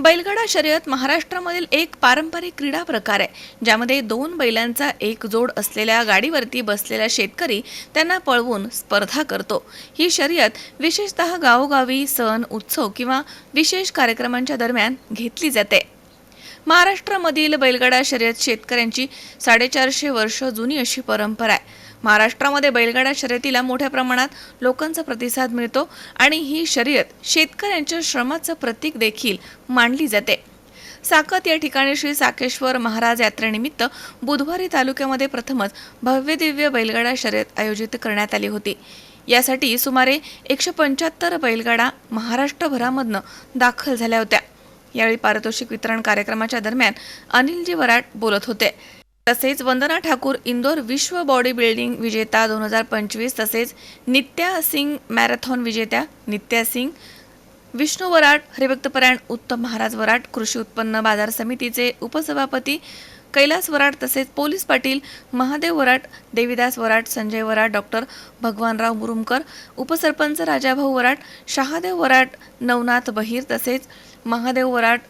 बैलगाडा शर्यत महाराष्ट्रामधील एक पारंपरिक क्रीडा प्रकार आहे ज्यामध्ये दोन बैलांचा एक जोड असलेल्या गाडीवरती बसलेला शेतकरी त्यांना पळवून स्पर्धा करतो. ही शर्यत विशेषतः गावोगावी सण उत्सव किंवा विशेष कार्यक्रमांच्या दरम्यान घेतली जाते. महाराष्ट्रामधील बैलगाडा शर्यत शेतकऱ्यांची साडेचारशे वर्ष जुनी अशी परंपरा आहे. महाराष्ट्रामध्ये बैलगाडा शर्यतीला मोठ्या प्रमाणात लोकांचा प्रतिसाद मिळतो आणि ही शर्यत शेतकऱ्यांच्या श्रमाचं प्रतीक देखील मानली जाते. साकत या ठिकाणी श्री साकेश्वर महाराज यात्रेनिमित्त बुधवारी तालुक्यामध्ये प्रथमच भव्यदिव्य बैलगाडा शर्यत आयोजित करण्यात आली होती. यासाठी सुमारे एकशे पंच्याहत्तर बैलगाडा महाराष्ट्रभरामधनं दाखल झाल्या होत्या. यावेळी पारितोषिक वितरण कार्यक्रमाच्या दरम्यान अनिलजी वराट बोलत होते. तसेच वंदना ठाकूर इंदोर विश्व बॉडी बिल्डिंग विजेता दोन हजार पंचवीस तसेच नित्या सिंग मॅरेथॉन विजेत्या नित्या सिंग विष्णू वराट हरिभक्तपरायण उत्तम महाराज वराट कृषी उत्पन्न बाजार समितीचे उपसभापती कैलास वराट तसेच पोलीस पाटील महादेव वराट देवीदास वराट संजय वराट डॉक्टर भगवानराव मुरुमकर उपसरपंच राजाभाऊ वराट शहादेव वराट नवनाथ बहीर तसेच महादेव वराट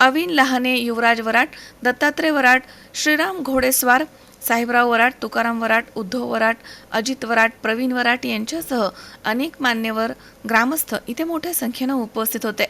अविन लहाने युवराज वराट दत्तात्रय वराट श्रीराम घोडेस्वार साहेबराव वराट तुकाराम वराट उद्धव वराट अजित वराट प्रवीण वराट यांच्यासह अनेक मान्यवर ग्रामस्थ इथे मोठ्या संख्येनं उपस्थित होते.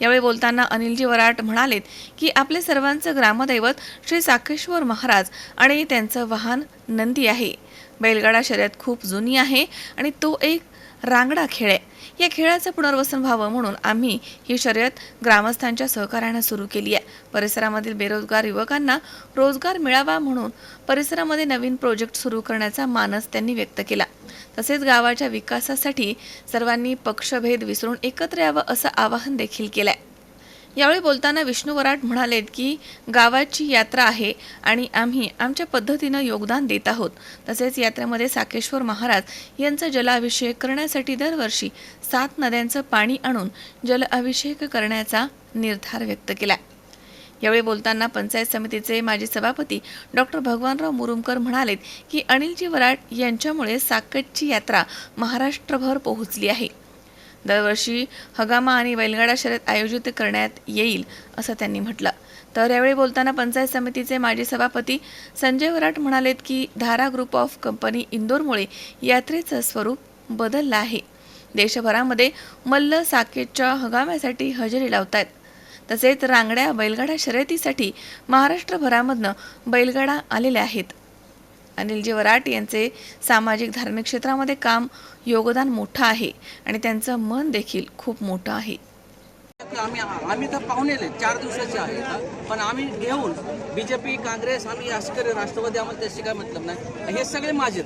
यावेळी बोलताना अनिलजी वराट म्हणालेत की आपले सर्वांचं ग्रामदैवत श्री साकेश्वर महाराज आणि त्यांचं वाहन नंदी आहे. बैलगाडा शर्यत खूप जुनी आहे आणि तो एक रांगडा खेळ आहे. या खेळाचं पुनर्वसन व्हावं म्हणून आम्ही ही शर्यत ग्रामस्थांच्या सहकार्यानं सुरू केली आहे. परिसरामधील बेरोजगार युवकांना रोजगार मिळावा म्हणून परिसरामध्ये नवीन प्रोजेक्ट सुरू करण्याचा मानस त्यांनी व्यक्त केला. तसेच गावाच्या विकासासाठी सर्वांनी पक्षभेद विसरून एकत्र यावं असं आवाहन देखील केलं आहे यावेळी बोलताना विष्णू वराट म्हणालेत की गावाची यात्रा आहे आणि आम्ही आमच्या पद्धतीनं योगदान देत आहोत. तसेच यात्रेमध्ये साकेश्वर महाराज यांचा जलाभिषेक करण्यासाठी दरवर्षी सात नद्यांचं पाणी आणून जलाभिषेक करण्याचा निर्धार व्यक्त केला यावेळी बोलताना पंचायत समितीचे माजी सभापती डॉक्टर भगवानराव मुरुमकर म्हणालेत की अनिलजी वराट यांच्यामुळे साकटची यात्रा महाराष्ट्रभर पोहोचली आहे. दरवर्षी हगामा आणि बैलगाडा शर्यत आयोजित करण्यात येईल असं त्यांनी म्हटलं. तर यावेळी बोलताना पंचायत समितीचे माजी सभापती संजय वराट म्हणालेत की धारा ग्रुप ऑफ कंपनी इंदोरमुळे यात्रेचं स्वरूप बदललं आहे. देशभरामध्ये मल्ल साकेतच्या हगाम्यासाठी हजेरी लावत आहेत तसेच रांगड्या बैलगाडा शर्यतीसाठी महाराष्ट्रभरामधनं बैलगाडा आलेल्या आहेत. अनिलजी वराट यांचे सामाजिक धार्मिक क्षेत्रामध्ये काम योगदान मोठं आहे आणि त्यांचं मन देखील खूप मोठं आहे. आम्ही आम्ही तर पाहुणेले चार दिवसाचे आहेत पण आम्ही घेऊन बीजेपी काँग्रेस आम्ही लष्करी राष्ट्रवादी आम्हाला त्याशी काय मतलब नाही. हे सगळे माझेत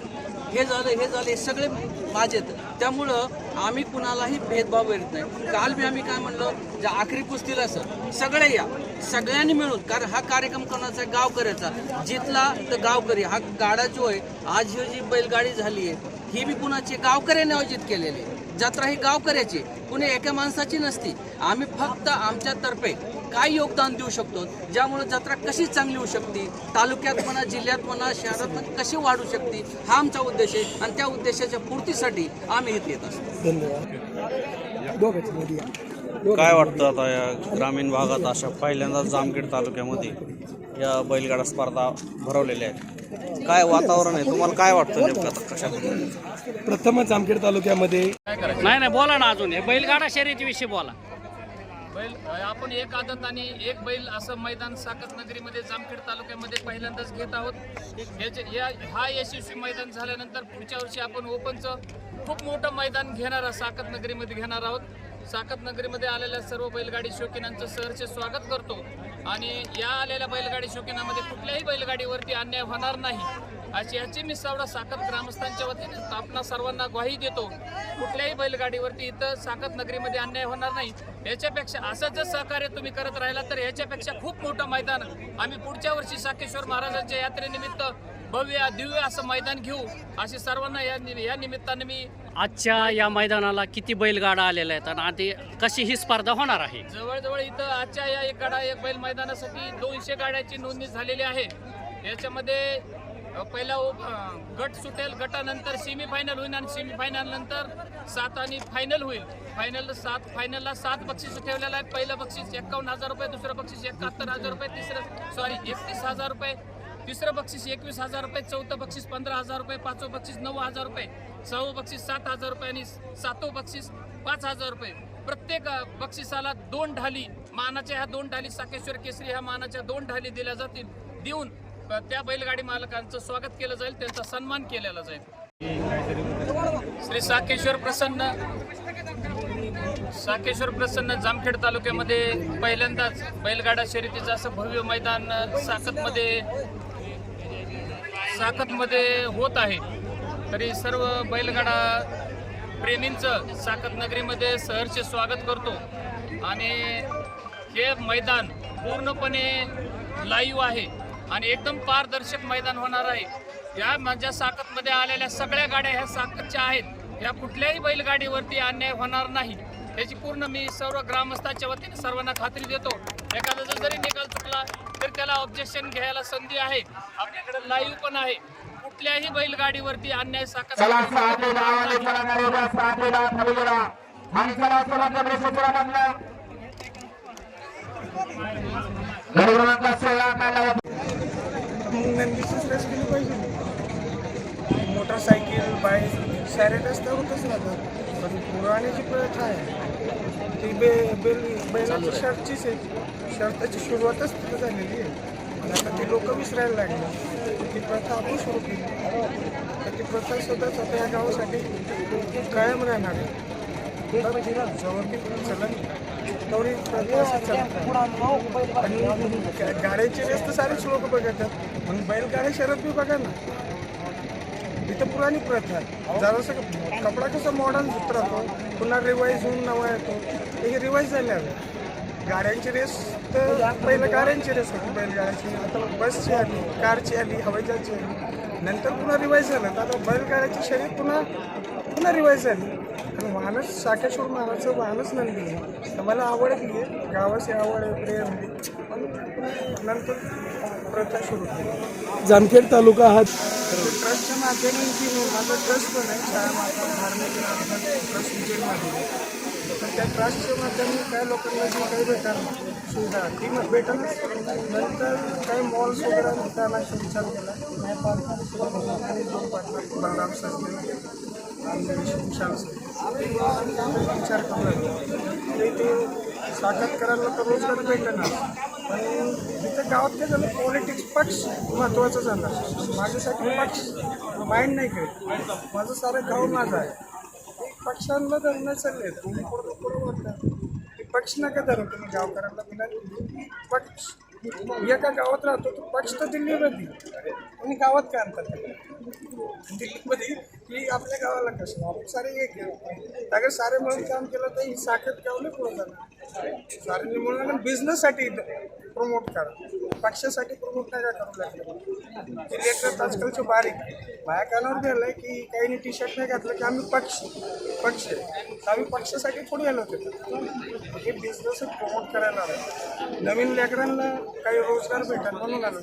हे झालं हे झालं हे सगळे माझेत त्यामुळं आम्ही कुणालाही भेदभाव करीत नाही. काल मी आम्ही काय म्हणलो ज्या आखरी कुस्तीला सर सगळे या सगळ्यांनी मिळून कारण हा कार्यक्रम कोणाचा आहे? गावकऱ्याचा. जितला तर गावकरी हा गाडा जो आहे आज ही जी बैलगाडी झाली आहे ही बी कुणाची गावकऱ्याने आयोजित केलेली आहे. जत्रा ही गावकऱ्याची कुणी एका माणसाची नसती. आम्ही फक्त आमच्यातर्फे काय योगदान देऊ शकतो ज्यामुळे जत्रा कशी चांगली होऊ शकते तालुक्यात म्हणा जिल्ह्यात म्हणा शहरात म्हणा कशी वाढू शकते हा आमचा उद्देश आहे. आणि त्या उद्देशाच्या पूर्तीसाठी आम्ही इथे येत असतो. धन्यवाद. काय वाटतं आता या ग्रामीण भागात अशा पहिल्यांदाच जामखेड तालुक्यामध्ये? या बैलगाडा स्पर्धा भरवलेल्या आहेत. काय वातावरण आहे? तुम्हाला काय वाटतं नेमकं आता कशा पद्धतीचं? प्रथमच जामखेड तालुक्यामध्ये नाही नाही बोला ना अजून. हे बैलगाडा शर्यतीविषयी बोला. बैल आपण एक आदत आणि एक बैल असं मैदान साकत नगरीमध्ये जामखेड तालुक्यामध्ये पहिल्यांदाच घेत आहोत. याचे या हा यशस्वी मैदान झाल्यानंतर पुढच्या वर्षी आपण ओपनचं खूप मोठं मैदान घेणार साकत नगरीमध्ये घेणार आहोत. साकत नगरीमध्ये आलेल्या सर्व बैलगाडी शौकीनांचं सहर्ष स्वागत करतो. आणि या आलेल्या बैलगाडी शौकीनामध्ये कुठल्याही बैलगाडीवरती अन्याय होणार नाही. अशी याची मी सावडा साखर ग्रामस्थांच्या वतीने आपणा सर्वांना ग्वाही देतो. कुठल्याही बैलगाडीवरती इथं साखर नगरीमध्ये अन्याय होणार नाही. याच्यापेक्षा असं जर सहकार्य तुम्ही करत राहिला तर याच्यापेक्षा खूप मोठं मैदान. आम्ही पुढच्या वर्षी साकेश्वर महाराजांच्या यात्रेनिमित्त भव्य दिव्य असं मैदान घेऊ अशी सर्वांना या या निमित्ताने मी आजच्या या मैदानाला किती बैलगाडा आलेल्या आहेत आणि आधी कशी ही स्पर्धा होणार आहे? जवळजवळ इथं आजच्या या एक गाडा एक बैल मैदानासाठी दोनशे गाड्याची नोंदणी झालेली आहे. याच्यामध्ये पहिला गट सुटेल गटानंतर सेमी फायनल होईल आणि सेमी फायनल नंतर सात आणि फायनल होईल. फायनल सात फायनलला सात बक्षीस ठेवलेलं आहे पहिलं बक्षीस एकावन्न हजार रुपये दुसरं बक्षीस एकाहत्तर हजार रुपये तिसरं सॉरी एकतीस हजार रुपये. तिसरं बक्षीस एकवीस हजार रुपये चौथं बक्षीस पंधरा हजार रुपये पाचवं बक्षीस नऊ हजार रुपये सहावं बक्षीस सात हजार रुपये आणि सातवं बक्षीस पाच हजार रुपये. प्रत्येक बक्षिसाला दोन ढाली मानाच्या ह्या दोन ढाली साकेश्वर केसरी ह्या मानाच्या दोन ढाली दिल्या जातील. देऊन त्या बैलगाडी मालकांचं स्वागत केलं जाईल त्यांचा सन्मान केलेला जाईल. श्री साकेश्वर प्रसन्न साकेश्वर प्रसन्न जामखेड तालुक्यामध्ये पहिल्यांदाच बैलगाडा शर्यतीचं असं भव्य मैदान साकतमध्ये साकतमध्ये होत आहे. तरी सर्व बैलगाडा प्रेमींचं साकत नगरीमध्ये सहर्ष स्वागत करतो. आणि हे मैदान पूर्णपणे लाईव्ह आहे. आणि एकदम पारदर्शक मैदान होणार आहे. या माझ्या साकतमध्ये आलेल्या सगळ्या गाड्या ह्या साकतच्या आहेत. या कुठल्याही बैलगाडीवरती अन्याय होणार नाही. याची पूर्ण मी सर्व ग्रामस्थांच्या वतीने सर्वांना खात्री देतो. एखादा जरी निकाल चुकला तर त्याला ऑब्जेक्शन घ्यायला संधी आहे आपल्याकडे लाईव्ह पण आहे कुठल्याही बैलगाडीवरती अन्याय मोटरसायकल बाईक सारे रस्ते होतच राहतात पण पुराणी जी प्रथा आहे ती बे बेल बैलाची शर्टचीच आहे. शर्टाची सुरुवातच तिथं झालेली आहे. आणि आता ती लोक विसरायला लागली. ती प्रथा आपण सुरू केली. तर ती प्रथा सुद्धा स्वतः या गावासाठी कायम राहणार आहे. तर आणि गाड्यांची तर सारेच लोक बघतात. मग बैलगाड्या शरद बी बघा ना. तर पुराणी प्रथा आहे. जरासं कपडा कसं मॉडर्न होत राहतो पुन्हा रिवाईज होऊन नवा येतो. हे रिवाईज झाले गाड्यांची रेस तर पहिलं गाड्यांची रेस होती. बैलगाड्याची. आता बसची आली कारची आली हवाई जहाजची आली. नंतर पुन्हा रिवाईज झालं. तर आता बैलगाड्याची शर्यत पुन्हा पुन्हा रिवाईज झाली. आणि वाहनच साकेश्वर महाराजचं वाहनच नंदी आहे तर मला आवडली आहे. गावाची आवड आहे प्रेम आहे पण नंतर प्रथा सुरू केली जामखेड तालुका हा ट्रस्टच्या माध्यमांची माझा ट्रस्ट पण आहे शाळा माता धार्मिक ट्रस्ट उज्जैनमध्ये तर त्या ट्रस्टच्या माध्यमातून काय लोकांना जी काही भेटणार सुविधा ती मग भेटलच नंतर काही मॉल्स वगैरे त्याला विचार केला. नाही पार्टनर दोन पार्टनर बलराम सर आणि विशाल सर. विचार करू लागलो. ते ते साखर करायला तर रोजगार भेटणार. पण तर गावात काय झालं? पॉलिटिक्स पक्ष महत्त्वाचा झाला. माझ्यासाठी पक्ष माइंड नाही करत माझं सारं गाव माझं आहे. पक्षांना धरणं चालले. तुम्ही पुढं पुढं वाटतं की पक्ष नका धरू. तुम्ही गावकऱ्यांना विनंती पक्ष एका गावात राहतो तो पक्ष तर दिल्लीमध्ये. आणि गावात काय आणतात दिल्लीमध्ये की आपल्या गावाला कसं? आपण सारे एक अगर सारे मिळून काम केलं तर ही साखर गावले पुढे जाणार. सारे मिळून बिझनेससाठी प्रमोट करा. पक्षासाठी प्रमोट नाही का करू लागले? ते लेटर आजकालचे बारीक माझ्या कानावर गेलं की काहीने टी शर्ट नाही घातलं की आम्ही पक्ष पक्ष. आम्ही पक्षासाठी पुढे आलो होतो. हे बिझनेस प्रमोट करायला आलो नवीन लेकरांना काही रोजगार भेटेल म्हणून आलो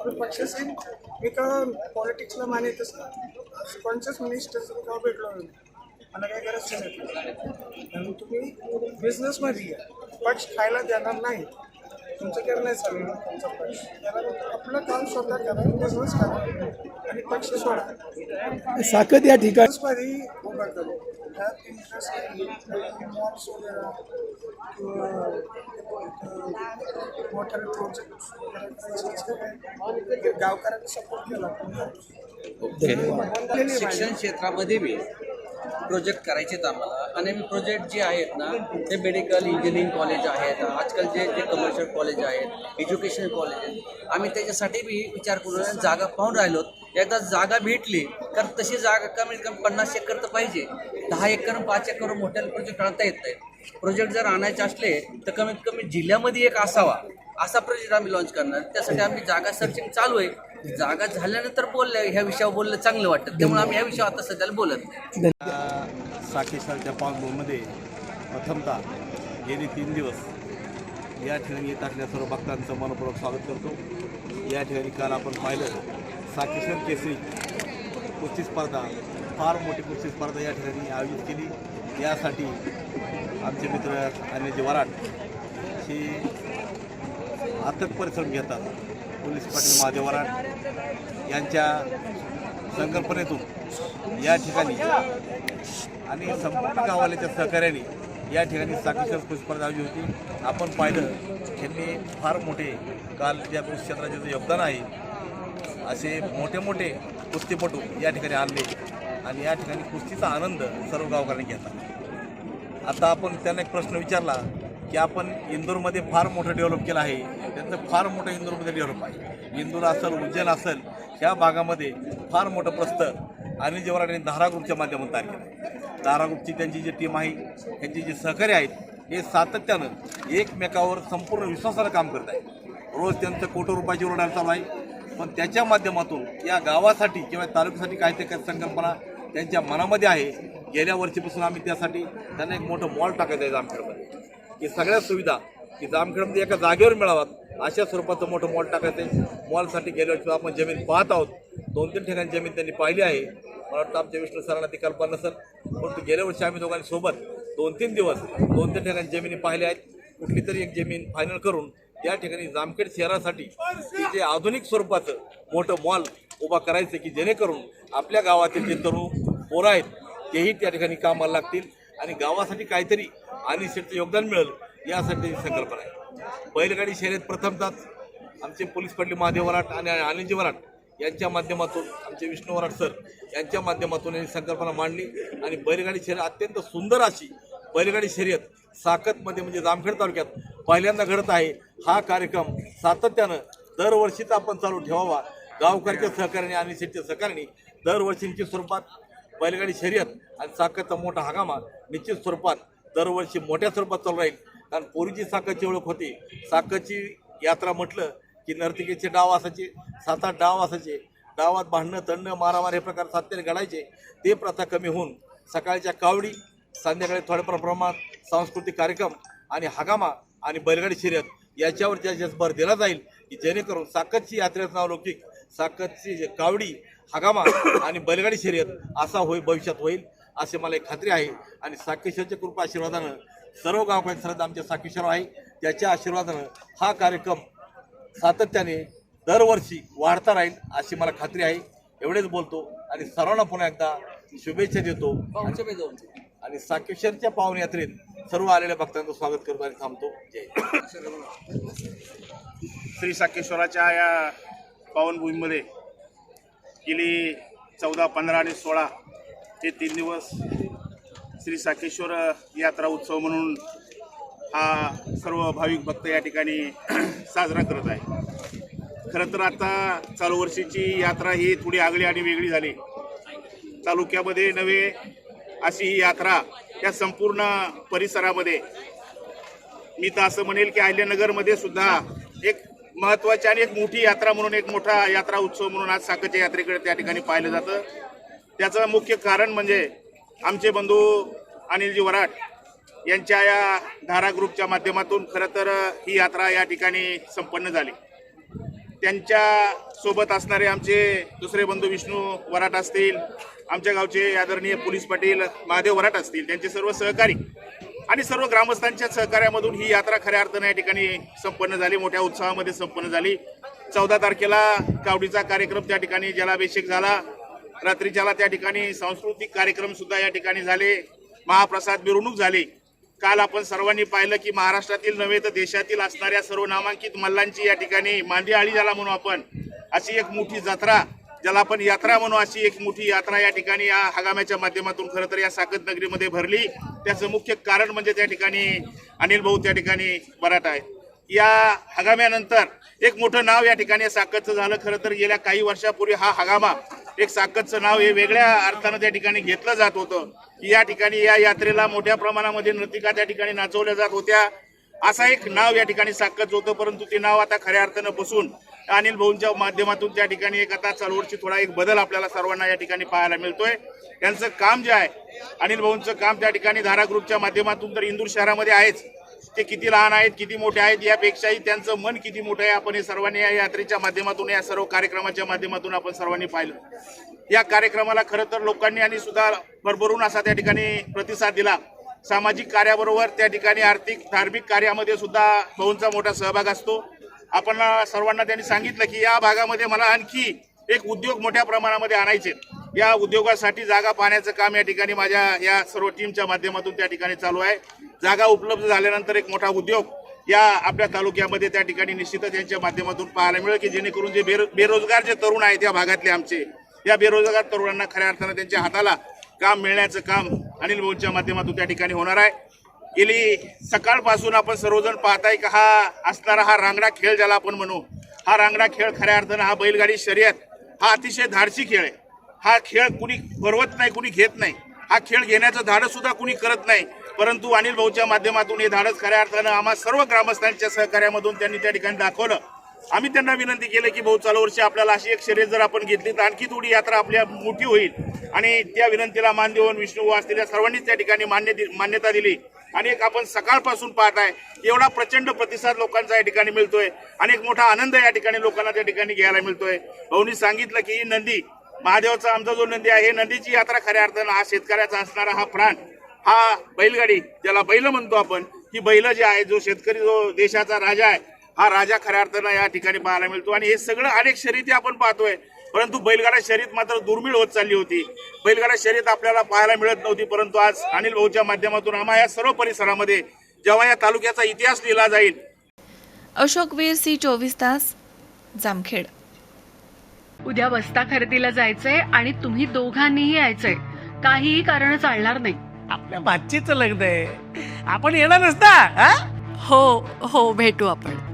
पण पक्षाशी मी का पॉलिटिक्सला मानितच नाही कोणत्याच मिनिस्टरचं का भेटलो नाही? मला काही गरज नाही. आणि तुम्ही बिझनेसमध्ये या. पक्ष खायला देणार नाही. तुमच्याकडे नाही चालणार तुमचा पक्ष त्यानंतर आपलं काम स्वतः करा बिझनेस करा आणि पक्ष सोडा. साकत या ठिकाणी उभा करू. त्यात इंटरेस्ट किंवा प्रोजेक्ट गावकऱ्यांनी सपोर्ट केला. शिक्षण क्षेत्रामध्ये बी प्रोजेक्ट करायचे आहेत आम्हाला. आणि प्रोजेक्ट जे आहेत ना ते मेडिकल इंजिनिअरिंग कॉलेज आहेत आजकाल जे जे कमर्शियल कॉलेज आहेत एज्युकेशन कॉलेज आहेत आम्ही त्याच्यासाठी बी विचार करून जागा पाहून राहिलो. एकदा जागा भेटली तर तशी जागा कमीत कमी पन्नास एकर तर पाहिजे. दहा एकर पाच एकर मोठ्या प्रोजेक्ट आणता येत नाही प्रोजेक्ट जर आणायचे असले तर कमीत कमी जिल्ह्यामध्ये एक असावा. असा प्रोजेक्ट आम्ही लॉन्च करणार. त्यासाठी आम्ही जागा सर्चिंग चालू आहे. जागा झाल्यानंतर बोलल्या ह्या विषयावर बोललं चांगलं वाटतं. त्यामुळे आम्ही ह्या विषयावर आता सध्याला बोलत नाही. साकेश्वरच्या पाऊसमध्ये प्रथमतः गेली तीन दिवस. या ठिकाणी येत असल्या सर्व भक्तांचं मनपूर्वक स्वागत करतो. या ठिकाणी काल आपण पाहिलं साकेश्वर केसरी कुस्ती स्पर्धा फार मोठी कुस्ती स्पर्धा या ठिकाणी आयोजित केली. यासाठी आमचे मित्र आणि वराट हे अथक परिश्रम घेतात. पोलीस पाटील महादेवराड यांच्या संकल्पनेतून या ठिकाणी आणि संपूर्ण गावाल्याच्या सहकार्याने या ठिकाणी साखीकर स्पर्धा आली होती आपण पाहिलं त्यांनी फार मोठे काल त्या कुस्ती क्षेत्राचे जे योगदान आहे असे मोठे मोठे कुस्तीपटू या ठिकाणी आणले आणि या ठिकाणी कुस्तीचा आनंद सर्व गावकऱ्यांनी घेतला. आता आपण त्यांना एक प्रश्न विचारला की आपण इंदूरमध्ये फार मोठं डेव्हलप केलं आहे. त्यांचं फार मोठं इंदूरमध्ये डेव्हलप आहे. इंदूर असेल उज्जैन असेल ह्या भागामध्ये फार मोठं प्रस्त आणि जेवढा धारा ग्रुपच्या माध्यमातून तयार केलं धारा ग्रुपची त्यांची जी टीम आहे त्यांची जी सहकारी आहेत हे सातत्यानं एकमेकावर संपूर्ण विश्वासानं काम करत आहे रोज त्यांचं कोटी रुपयाची उलाढाल चालू आहे पण त्याच्या माध्यमातून या गावासाठी किंवा तालुक्यासाठी काय ते संकल्पना त्यांच्या मनामध्ये आहे. गेल्या वर्षीपासून आम्ही त्यासाठी त्यांना एक मोठं मॉल टाकायचं आहे जामखेडमध्ये की सगळ्या सुविधा की जामखेडमध्ये एका जागेवर मिळाव्यात अशा स्वरूपाचं मोठं मॉल टाकायचं आहे. मॉलसाठी गेल्या वर्षी आपण जमीन पाहत आहोत. दोन तीन ठिकाणी जमीन त्यांनी पाहिली आहे. मला वाटतं आमच्या विष्णू सरांना ती कल्पना नसेल परंतु गेल्या वर्षी आम्ही दोघांनी सोबत दोन तीन दिवस दोन तीन ठिकाणी जमिनी पाहिल्या आहेत. कुठली तरी एक जमीन फायनल करून त्या ठिकाणी जामखेड शहरासाठी जे आधुनिक स्वरूपाचं मोठं मॉल उभा करायचं की जेणेकरून आपल्या गावातील जे तरुण पोरं आहेत तेही त्या ठिकाणी कामाला लागतील. आणि गावासाठी काहीतरी आणि शेतचं योगदान मिळेल यासाठी संकल्पना आहे. बैलगाडी शर्यत प्रथमतः आमचे पोलीस पडले महादेव वराट आणि अनिलजी वराट यांच्या माध्यमातून आमचे विष्णू वराट सर यांच्या माध्यमातून यांनी संकल्पना मांडली. आणि बैलगाडी शर्यत अत्यंत सुंदर अशी बैलगाडी शर्यत साकतमध्ये म्हणजे जामखेड तालुक्यात पहिल्यांदा घडत आहे. हा कार्यक्रम सातत्यानं दरवर्षीच आपण चालू ठेवावा. गावकऱ्याच्या सहकार्याने आणि सहकार्याने दरवर्षींची स्वरूपात बैलगाडी शर्यत आणि साखरचा मोठा हंगामा निश्चित स्वरूपात दरवर्षी मोठ्या स्वरूपात चालू राहील. कारण पूर्वीची साखरची ओळख होती. साखरची यात्रा म्हटलं की नर्तिकेचे डाव असायचे सात आठ डाव असायचे. डावात भांडणं तणणं मारामार हे प्रकार सातत्याने घडायचे. ते प्रथा कमी होऊन सकाळच्या कावडी संध्याकाळी थोड्याफार प्रमाणात सांस्कृतिक कार्यक्रम आणि हगामा आणि बैलगाडी शर्यत याच्यावर ज्या भर दिला जाईल की जेणेकरून साखरची यात्रेचं नाव लौकिक साखरची जे कावडी हगामा आणि बैलगाडी शर्यत असा होईल भविष्यात होईल असे मला एक खात्री आहे. आणि साकेश्वरच्या कृपा आशीर्वादानं सर्व गावकऱ्यांची श्रद्धा आमच्या साकेश्वर आहे. त्याच्या आशीर्वादानं हा कार्यक्रम सातत्याने दरवर्षी वाढता राहील अशी मला खात्री आहे. एवढेच बोलतो आणि सर्वांना पुन्हा एकदा शुभेच्छा देतो. आणि साकेश्वरच्या पावन यात्रेत सर्व आलेल्या भक्तांचं स्वागत करतो आणि थांबतो. जय श्री साकेश्वराच्या या पावनभूमीमध्ये गेली चौदा पंधरा आणि सोळा हे तीन दिवस श्री साकेश्वर यात्रा उत्सव म्हणून हा सर्व भाविक भक्त या ठिकाणी साजरा करत आहे. खरं तर आता चालू वर्षीची यात्रा ही थोडी आगळी आणि वेगळी झाली. तालुक्यामध्ये नव्हे अशी ही यात्रा या संपूर्ण परिसरामध्ये मी तर असं म्हणेल की अहिल्यानगरमध्ये सुद्धा एक महत्वाची आणि एक मोठी यात्रा म्हणून एक मोठा यात्रा उत्सव म्हणून आज साखरच्या यात्रेकडे त्या ठिकाणी पाहिलं जातं. त्याचं मुख्य कारण म्हणजे आमचे बंधू अनिलजी वराट यांच्या या धारा ग्रुपच्या माध्यमातून खरं तर ही यात्रा या ठिकाणी संपन्न झाली. त्यांच्यासोबत असणारे आमचे दुसरे बंधू विष्णू वराट असतील आमच्या गावचे आदरणीय पोलीस पाटील महादेव वराट असतील त्यांचे सर्व सहकारी आणि सर्व ग्रामस्थांच्या सहकार्यामधून ही यात्रा खऱ्या अर्थानं या ठिकाणी संपन्न झाली मोठ्या उत्साहामध्ये संपन्न झाली. चौदा तारखेला कावडीचा कार्यक्रम त्या ठिकाणी जलाभिषेक झाला. रात्रीच्याला त्या ठिकाणी सांस्कृतिक कार्यक्रम सुद्धा या ठिकाणी झाले. महाप्रसाद मिरवणूक झाली. काल आपण सर्वांनी पाहिलं की महाराष्ट्रातील नव्हे तर देशातील असणाऱ्या सर्व नामांकित मल्लांची या ठिकाणी मांदी आळी झाला म्हणून आपण अशी एक मोठी जत्रा ज्याला आपण यात्रा म्हणू अशी एक मोठी यात्रा या ठिकाणी या हगाम्याच्या माध्यमातून खरं तर या साकत नगरीमध्ये भरली. त्याचं मुख्य कारण म्हणजे त्या ठिकाणी अनिल भाऊ त्या ठिकाणी मराठा आहे या हगाम्यानंतर एक मोठं नाव या ठिकाणी साकतचं झालं. खरं तर गेल्या काही वर्षापूर्वी हा हगामा एक साकतचं नाव हे वेगळ्या अर्थानं त्या ठिकाणी घेतलं जात होतं. की या ठिकाणी या यात्रेला मोठ्या प्रमाणामध्ये नर्तिका त्या ठिकाणी नाचवल्या जात होत्या. असा एक नाव या ठिकाणी साकत होतं परंतु ते नाव आता खऱ्या अर्थानं बसून अनिल भाऊंच्या माध्यमातून त्या ठिकाणी एक आता चळवळची थोडा एक बदल आपल्याला सर्वांना या ठिकाणी पाहायला मिळतोय. त्यांचं काम जे आहे अनिल भाऊंचं काम त्या ठिकाणी धारा ग्रुपच्या माध्यमातून तर इंदूर शहरामध्ये आहेच. ते किती लहान आहेत किती मोठे आहेत यापेक्षाही त्यांचं मन किती मोठं आहे आपण हे सर्वांनी या यात्रेच्या माध्यमातून या सर्व कार्यक्रमाच्या माध्यमातून आपण सर्वांनी पाहिलं. या कार्यक्रमाला खरं तर लोकांनी आणि सुद्धा भरभरून असा त्या ठिकाणी प्रतिसाद दिला. सामाजिक कार्याबरोबर त्या ठिकाणी आर्थिक धार्मिक कार्यामध्ये सुद्धा भाऊंचा मोठा सहभाग असतो. आपण सर्वांना त्यांनी सांगितलं की या भागामध्ये मला आणखी एक उद्योग मोठ्या प्रमाणामध्ये आणायचे या उद्योगासाठी जागा पाहण्याचं काम या ठिकाणी माझ्या या सर्व टीमच्या माध्यमातून त्या ठिकाणी चालू आहे. जागा उपलब्ध झाल्यानंतर एक मोठा उद्योग या आपल्या तालुक्यामध्ये त्या ठिकाणी निश्चितच यांच्या माध्यमातून पाहायला मिळेल की जेणेकरून जे बेरो बेरोजगार जे तरुण आहेत या भागातले आमचे या बेरोजगार तरुणांना खऱ्या अर्थानं त्यांच्या हाताला काम मिळण्याचं काम अनिल भाऊंच्या माध्यमातून त्या ठिकाणी होणार आहे. गेली सकाळपासून आपण सर्वजण पाहताय का हा असणारा हा रांगडा खेळ ज्याला आपण म्हणू हा रांगडा खेळ खऱ्या अर्थानं हा बैलगाडी शर्यत हा अतिशय धाडसी खेळ आहे. हा खेळ कुणी भरवत नाही कुणी घेत नाही. हा खेळ घेण्याचं धाडस सुद्धा कुणी करत नाही. परंतु अनिल भाऊच्या माध्यमातून हे धाडस खऱ्या अर्थानं आम्हा सर्व ग्रामस्थांच्या सहकार्यामधून त्यांनी त्या ठिकाणी दाखवलं. आम्ही त्यांना विनंती केली की भाऊ चालू वर्षी आपल्याला अशी एक शर्यत जर आपण घेतली तर आणखी थोडी यात्रा आपल्या मोठी होईल. आणि त्या विनंतीला मान देऊन विष्णू असतील सर्वांनीच त्या ठिकाणी मान्य दि- मान्यता दिली. आणि एक आपण सकाळपासून पाहत आहे एवढा प्रचंड प्रतिसाद लोकांचा या ठिकाणी मिळतोय. आणि एक मोठा आनंद या ठिकाणी लोकांना त्या ठिकाणी घ्यायला मिळतोय. भाऊनी सांगितलं की ही नंदी महादेवाचा आमचा जो नंदी आहे हे नंदीची यात्रा खऱ्या अर्थानं हा शेतकऱ्याचा असणारा हा प्राण हा बैलगाडी ज्याला बैल म्हणतो आपण ही बैल जे आहे जो शेतकरी जो देशाचा राजा आहे हा राजा खऱ्या अर्थानं या ठिकाणी पाहायला मिळतो. आणि हे सगळं अनेक शर्यती आपण पाहतोय. परंतु बैलगाडा शर्यत मात्र दुर्मिळ होत चालली होती. बैलगाडा शर्यत आपल्याला पाहायला मिळत नव्हती परंतु आज अनिल भाऊच्या माध्यमातून आम्हा या सर्व परिसरामध्ये जेव्हा या तालुक्याचा इतिहास लिहिला जाईल. अशोक वीर सी चोवीस तास जामखेड. उद्या बस्ता खरेदीला जायचंय आणि तुम्ही दोघांनीही यायचंय. काहीही कारण चालणार नाही. आपल्या भाचीचं लग्न आहे. आपण येणार नसता हा? हो हो भेटू आपण.